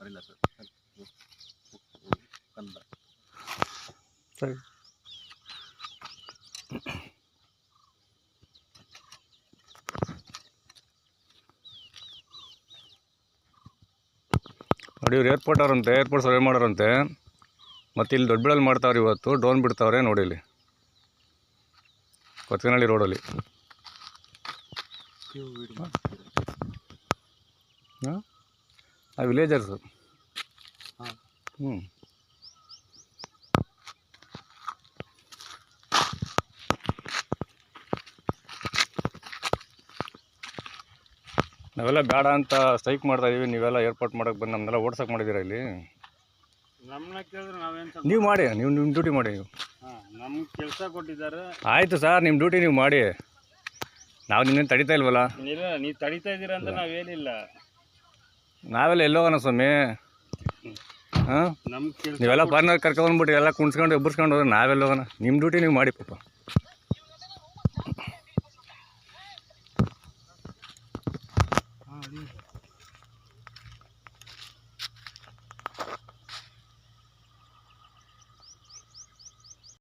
Sir? ಕಂದ. ಸರಿ. ನೋಡಿ ಇವ್ರು ಏರ್ಪೋರ್ಟ್ ಅವ್ರಂತೆ ಏರ್ಪೋರ್ಟ್ ಸರ್ವೆ ಮಾಡೋರಂತೆ. ಮತ್ತು ಇಲ್ಲಿ ದೊಡ್ಡಬಳ್ಳಲ್ಲಿ ಮಾಡ್ತಾವ್ರೆ ಇವತ್ತು ಡ್ರೋನ್ ಬಿಡ್ತಾವ್ರೆ ನೋಡಿ ಇಲ್ಲಿ ಕೊತ್ತನಹಳ್ಳಿ ರೋಡಲ್ಲಿ ಹಾಂ? ಆ ವಿಲೇಜರ್ಸು. ಹ್ಞೂ ನಾವೆಲ್ಲ ಬೇಡ ಅಂತ ಸ್ಟ್ರೈಕ್ ಮಾಡ್ತಾ ಇದೀವಿ. ನೀವೆಲ್ಲ ಏರ್ಪೋರ್ಟ್ ಮಾಡೋಕೆ ಬಂದು ನಮ್ಮನ್ನೆಲ್ಲ ಓಡ್ಸಕ್ಕೆ ಮಾಡಿದ್ದೀರಾ ಇಲ್ಲಿ? ನಮ್ಮನ್ನ ಕೇಳಿದ್ರೆ ನಾವೇನು ನೀವು ಮಾಡಿ ನೀವು ನಿಮ್ಮ ಡ್ಯೂಟಿ ಮಾಡಿ. ನೀವು ಹಾಂ ನಮ್ಗೆ ಕೆಲಸ ಕೊಟ್ಟಿದ್ದಾರೆ. ಆಯಿತು ಸರ್ ನಿಮ್ಮ ಡ್ಯೂಟಿ ನೀವು ಮಾಡಿ. ನಾವು ನಿನ್ನೇನು ತಡಿತಾ ಇಲ್ವಲ್ಲ? ಇಲ್ಲ ನೀವು ತಡಿತಾ ಇದ್ದೀರಾ ಅಂತ ನಾವೇನಿಲ್ಲ ನಾವೆಲ್ಲ ಎಲ್ಲೋಗೋಣ ಸ್ವಾಮಿ? ಹಾಂ? ನೀವೆಲ್ಲ ಫಾರಿನರ್ ಕರ್ಕೊಂಡ್ಬಿಟ್ಟು ಎಲ್ಲ ಕುಣ್ಸ್ಕೊಂಡು ಎಬ್ಬರ್ಸ್ಕೊಂಡು ಹೋದ್ರೆ ನಾವೆಲ್ಲ ಹೋಗೋಣ. ನಿಮ್ಮ ಡ್ಯೂಟಿ ನೀವು ಮಾಡಿ ಪಾಪ. ಹಾಂ